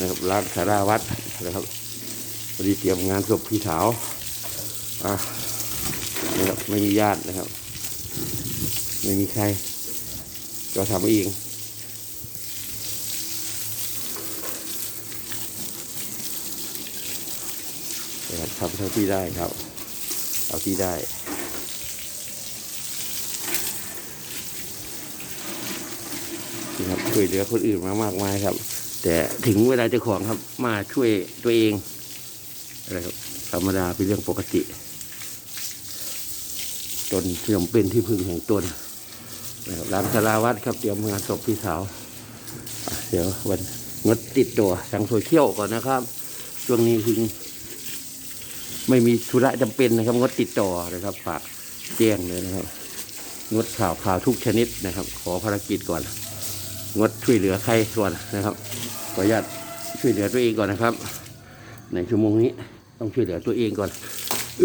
นะครับร้านสาราวัดนะครับพอดีเตรียมงานศพพี่สาวอะนะครับไม่มีญาตินะครับ ไม่มีใคร ก็ทำเองนะครับทำเท่าที่ได้ครับ เอาที่ได้นะครับช่วยเหลือคนอื่นมามากมายครับ แต่ถึงเวลาเจ้าของครับมาช่วยตัวเองอะไรครับธรรมดาเป็นเรื่องปกติตนเสื่อมเป็นที่พึ่งแห่งตนนะครับร้านสาราวัดครับเตรียมงานศพพี่สาว เดี๋ยววันงดติดตัวทางโซเชียลก่อนนะครับช่วงนี้คือไม่มีธุระจำเป็นนะครับ งดติดต่อนะครับ ฝากแจ้งเลยนะครับ งดข่าวข่าวทุกชนิดนะครับ ขอภารกิจก่อน งดช่วยเหลือใครก่อนนะครับขออนุญาตช่วยเหลือตัวเองก่อนนะครับ ในชั่วโมงนี้ต้องช่วยเหลือตัวเองก่อนอ